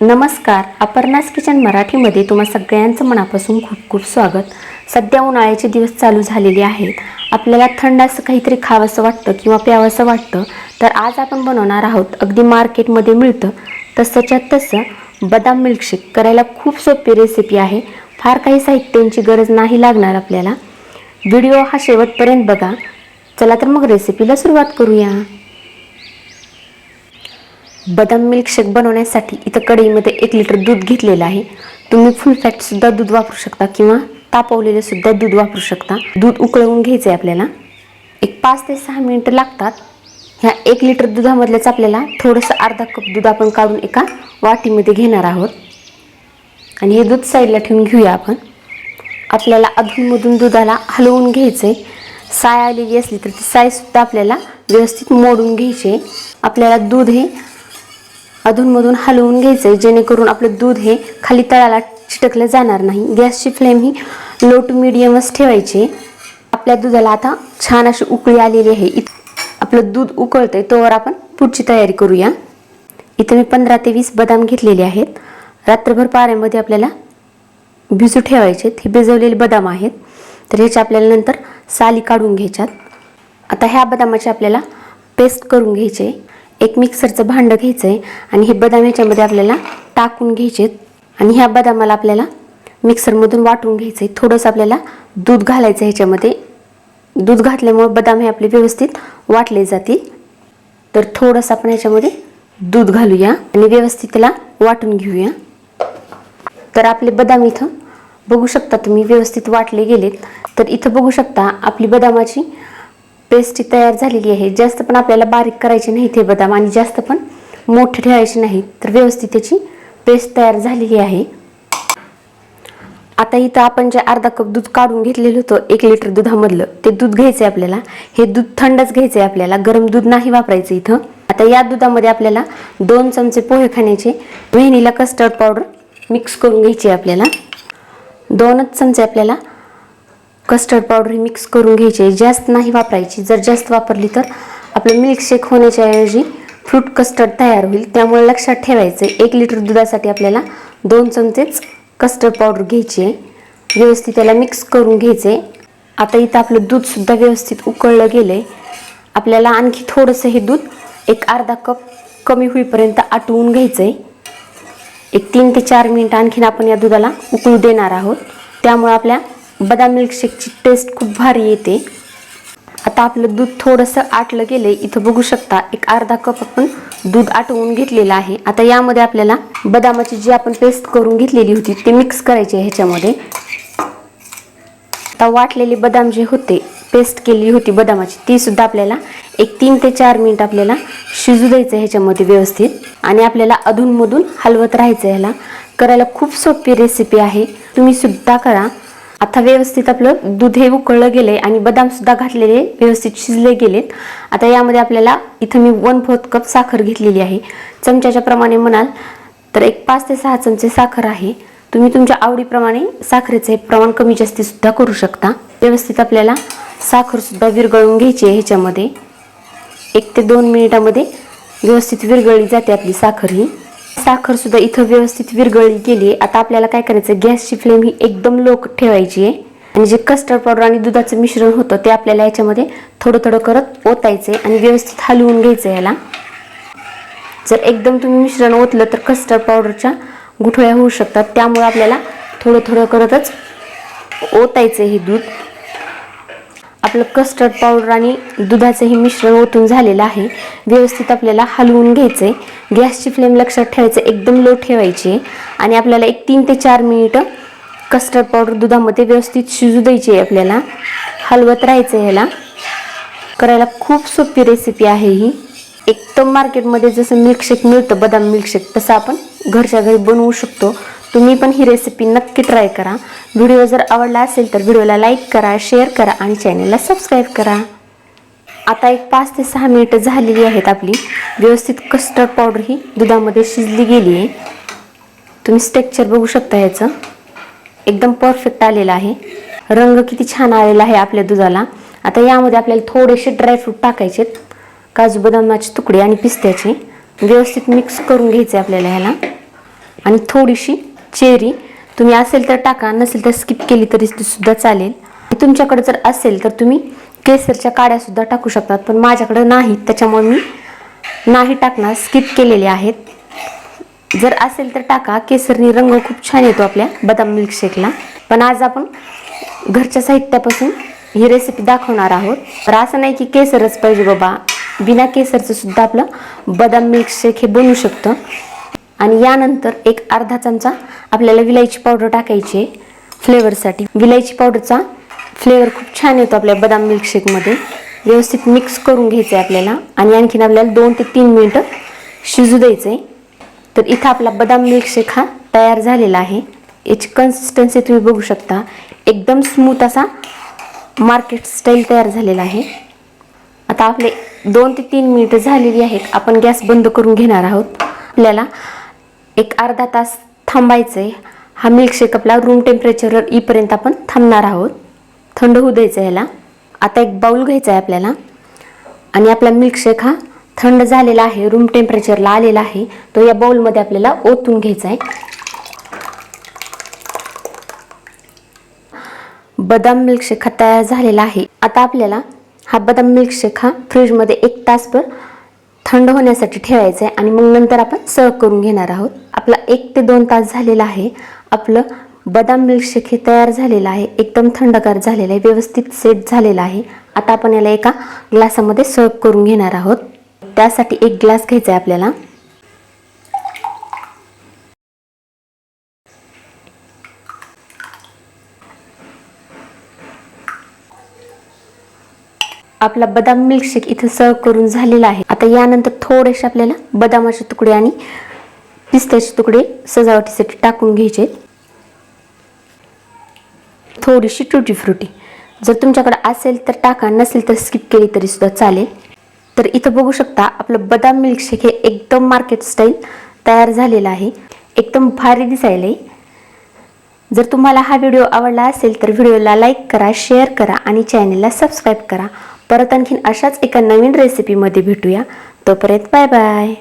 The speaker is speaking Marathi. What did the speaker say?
नमस्कार अपर्णास किचन मराठीमध्ये तुम्हा सगळ्यांचं मनापासून खूप खूप स्वागत. सध्या उन्हाळ्याचे दिवस चालू झालेले आहेत. आपल्याला थंड असं काहीतरी खावंसं वाटतं किंवा प्यावंसं वाटतं तर आज आपण बनवणार आहोत अगदी मार्केटमध्ये मिळतं. तसंच्या तसं बदाम मिल्कशेक करायला खूप सोपी रेसिपी आहे. फार काही साहित्यांची गरज नाही लागणार आपल्याला. व्हिडिओ हा शेवटपर्यंत बघा. चला तर मग रेसिपीला सुरुवात करूया. बदाम मिल्कशेक बनवण्यासाठी इथं कढईमध्ये एक लिटर दूध घेतलेलं आहे. तुम्ही फुल फॅटसुद्धा दूध वापरू शकता किंवा तापवलेले सुद्धा दूध वापरू शकता. दूध उकळवून घ्यायचं आहे आपल्याला. एक पाच ते सहा मिनटं लागतात. ह्या एक लिटर दुधामधल्याच आपल्याला थोडंसं अर्धा कप दूध आपण काढून एका वाटीमध्ये घेणार आहोत. आणि हे दूध साईडला ठेवून घेऊया आपण. आपल्याला अधूनमधून दुधाला हलवून घ्यायचं आहे साय आलेली असली तर ती सायसुद्धा आपल्याला व्यवस्थित मोडून घ्यायची आहे आपल्याला दूध हे अधूनमधून हलवून घ्यायचं आहे जेणेकरून आपलं दूध हे खाली तळाला चिटकलं जाणार नाही. गॅसची फ्लेम ही लो टू मिडियमच ठेवायची. आपल्या दुधाला आता छान अशी उकळी आलेली आहे. आपलं दूध उकळतंय तोवर आपण पुढची तयारी करूया. इथे मी पंधरा ते वीस बदाम घेतलेले आहेत. रात्रभर पाऱ्यामध्ये आपल्याला भिजू ठेवायचे हे भिजवलेले बदाम आहेत. तर ह्याच्या आपल्याला नंतर साली काढून घ्यायच्यात. आता ह्या बदामाची आपल्याला पेस्ट करून घ्यायचे. एक मिक्सरचं भांडं घ्यायचं आहे आणि हे बदाम ह्याच्यामध्ये आपल्याला टाकून घ्यायचे आणि ह्या बदामाला आपल्याला मिक्सरमधून वाटून घ्यायचं आहे थोडंसं आपल्याला दूध घालायचं ह्याच्यामध्ये. दूध घातल्यामुळे बदाम हे आपले व्यवस्थित वाटले जातील. तर थोडंसं आपण ह्याच्यामध्ये दूध घालूया आणि व्यवस्थित त्याला वाटून घेऊया. तर आपले बदाम इथं बघू शकता तुम्ही व्यवस्थित वाटले गेलेत. तर इथं बघू शकता आपली बदामाची पेस्ट तयार झालेली आहे. जास्त पण आपल्याला बारीक करायची नाही ते बदाम आणि जास्त पण मोठे ठेवायचे नाही. तर व्यवस्थित त्याची पेस्ट तयार झालेली आहे. आता इथं आपण जे अर्धा कप दूध काढून घेतलेलं होतं एक लिटर दुधामधलं ते दूध घ्यायचं आहे आपल्याला. हे दूध थंडच घ्यायचं आहे आपल्याला. गरम दूध नाही वापरायचं इथं. आता या दुधामध्ये आपल्याला दोन चमचे पोहे खाण्याचे व्हेनिला कस्टर्ड पावडर मिक्स करून घ्यायची आहे आपल्याला. दोनच चमचे आपल्याला कस्टर्ड पावडर ही मिक्स करून घ्यायची आहे. जास्त नाही वापरायची. जर जास्त वापरली तर आपलं मिल्कशेक होण्याच्या ऐवजी फ्रूट कस्टर्ड तयार होईल. त्यामुळे लक्षात ठेवायचं एक लिटर दुधासाठी आपल्याला दोन चमचेच कस्टर्ड पावडर घ्यायची आहे. व्यवस्थित त्याला मिक्स करून घ्यायचे. आता इथं आपलं दूधसुद्धा व्यवस्थित उकळलं गेलं आहे आपल्याला आणखी थोडंसं हे दूध एक अर्धा कप कमी होईपर्यंत आटवून घ्यायचं आहे एक तीन ते चार मिनटं आणखीन आपण या दुधाला उकळू देणार आहोत. त्यामुळे आपल्या बदाम मिल्कशेकची टेस्ट खूप भारी येते. आता आपलं दूध थोडंसं आटलं गेलं इथं बघू शकता एक अर्धा कप आपण दूध आटवून घेतलेलं आहे. आता यामध्ये आपल्याला बदामाची जी आपण पेस्ट करून घेतलेली होती ते मिक्स करायची आहे ह्याच्यामध्ये. आता वाटलेले बदाम जे होते पेस्ट केली होती बदामाची ती सुद्धा आपल्याला एक तीन ते चार मिनिट आपल्याला शिजू द्यायचं ह्याच्यामध्ये व्यवस्थित. आणि आपल्याला अधूनमधून हलवत राहायचं ह्याला. करायला खूप सोपी रेसिपी आहे. तुम्ही सुद्धा करा. आता व्यवस्थित आपलं दूध हे उकळलं गेलंय आणि बदाम सुद्धा घातलेले व्यवस्थित शिजले गेलेत. आता यामध्ये आपल्याला इथं मी वन फोर्थ कप साखर घेतलेली आहे. चमच्याच्या प्रमाणे म्हणाल तर एक पाच ते सहा चमचे साखर आहे. तुम्ही तुमच्या आवडीप्रमाणे साखरेचे प्रमाण कमी जास्ती सुद्धा करू शकता. व्यवस्थित आपल्याला साखर सुद्धा विरघळून घ्यायची आहे ह्याच्यामध्ये. एक ते दोन मिनिटामध्ये व्यवस्थित विरघळली जाते आपली साखर ही. साखर सुद्धा इथं व्यवस्थित विरघळली गेली. आता आपल्याला काय करायचं? गॅसची फ्लेम ही एकदम लो ठेवायची आहे. आणि जे कस्टर्ड पावडर आणि दुधाचं मिश्रण होतं ते आपल्याला याच्यामध्ये थोडं थोडं करत ओतायचं आणि व्यवस्थित हलवून घ्यायचं याला. जर एकदम तुम्ही मिश्रण ओतलं तर कस्टर्ड पावडरच्या गुठळ्या होऊ शकतात. त्यामुळे आपल्याला थोडं थोडं करतच ओतायचं हे दूध. आपलं कस्टर्ड पावडर आणि दुधाचं हे मिश्रण ओतून झालेलं आहे. व्यवस्थित आपल्याला हलवून घ्यायचं आहे गॅसची फ्लेम लक्षात ठेवायचं एकदम लो ठेवायची. आहे आणि आपल्याला एक तीन ते चार मिनिटं कस्टर्ड पावडर दुधामध्ये व्यवस्थित शिजू द्यायची आहे आपल्याला. हलवत राहायचं आहे ह्याला. करायला खूप सोपी रेसिपी आहे ही. एकदम मार्केटमध्ये जसं मिल्कशेक मिळतं बदाम मिल्कशेक तसं आपण घरच्या घरी बनवू शकतो. तुम्ही पण ही रेसिपी नक्की ट्राय करा. व्हिडिओ जर आवडला असेल तर व्हिडिओला लाईक करा शेअर करा आणि चॅनलला सबस्क्राईब करा. आता एक पाच ते सहा मिनिटं झालेली आहेत आपली. व्यवस्थित कस्टर्ड पावडर ही दुधामध्ये शिजली गेली आहे. तुम्ही स्ट्रक्चर बघू शकता ह्याचं. एकदम परफेक्ट आलेलं आहे. रंग किती छान आलेला आहे आपल्या दुधाला. आता यामध्ये आपल्याला थोडेसे ड्रायफ्रूट टाकायचे काजू बदामाचे तुकडे आणि पिस्त्याचे. व्यवस्थित मिक्स करून घ्यायचे आपल्याला ह्याला. आणि थोडीशी चेरी. तुम्ही असेल तर टाका नसेल तर स्किप केली तरी ती सुद्धा चालेल. तुमच्याकडे जर असेल तर तुम्ही केसरच्या काड्या सुद्धा टाकू शकतात पण माझ्याकडे नाही त्याच्यामुळे मी नाही टाकणार स्किप केलेले आहेत. जर असेल तर टाका केसरनी रंग खूप छान येतो आपल्या बदाम मिल्कशेकला पण आज आपण घरच्या साहित्यापासून ही रेसिपी दाखवणार आहोत. तर असं नाही की केसरच पाहिजे बाबा. बिना केसरचं सुद्धा आपलं बदाम मिल्कशेक हे बनू शकतं. आणि यानंतर एक अर्धा चमचा आपल्याला विलायची पावडर टाकायची आहे फ्लेवरसाठी. विलायची पावडरचा फ्लेवर खूप छान येतो आपल्या बदाम मिल्कशेकमध्ये. व्यवस्थित मिक्स करून घ्यायचं आहे आपल्याला आणि आणखीन आपल्याला दोन ते तीन मिनटं शिजू द्यायचं आहे तर इथं आपला बदाम मिल्कशेक हा तयार झालेला आहे. याची कन्सिस्टन्सी तुम्ही बघू शकता. एकदम स्मूथ असा मार्केट स्टाईल तयार झालेला आहे. आता आपले दोन ते तीन मिनिटं झालेली आहेत. आपण गॅस बंद करून घेणार आहोत. आपल्याला एक अर्धा तास थांबायचं आहे हा मिल्कशेक आपला रूम टेम्परेचरवर इपर्यंत आपण थांबणार आहोत. थंड होऊ द्यायचं ह्याला. आता एक बाऊल घ्यायचा आहे आपल्याला. आणि आपला मिल्कशेक हा थंड झालेला आहे रूम टेम्परेचरला आलेला आहे. तो या बाउलमध्ये आपल्याला ओतून घ्यायचा आहे बदाम मिल्कशेक हा तयार झालेला आहे. आता आपल्याला हा बदाम मिल्कशेक हा फ्रीजमध्ये एक तासभर थंड होण्यासाठी ठेवायचा आहे आणि मग नंतर आपण सर्व करून घेणार आहोत. आपला एक ते दोन तास झालेला आहे. आपलं बदाम मिल्कशेक हे तयार झालेलं आहे. एकदम थंडगार झालेलं आहे. व्यवस्थित सेट झालेलं आहे. आता आपण याला एका ग्लासामध्ये सर्व करून घेणार आहोत. त्यासाठी एक ग्लास घ्यायचा आहे आपल्याला. आपला बदाम मिल्कशेक इथं सर्व करून झालेला आहे. आता यानंतर थोडेसे आपल्याला बदामाचे तुकडे आणि पिस्त्याचे तुकडे सजावटीसाठी टाकून घ्यायचे. थोडीशी टुटी फ्रुटी. जर तुमच्याकडे असेल तर टाका नसेल तर स्किप केली तरी सुद्धा चालेल. तर इथं बघू शकता आपलं बदाम मिल्कशेक हे एकदम मार्केट स्टाईल तयार झालेलं आहे. एकदम भारी दिसायला आहे. जर तुम्हाला हा व्हिडिओ आवडला असेल तर व्हिडिओला लाईक करा शेअर करा आणि चॅनलला सबस्क्राईब करा. परत आणखीन अशाच एका नवीन रेसिपीमध्ये भेटूया. तोपर्यंत बाय बाय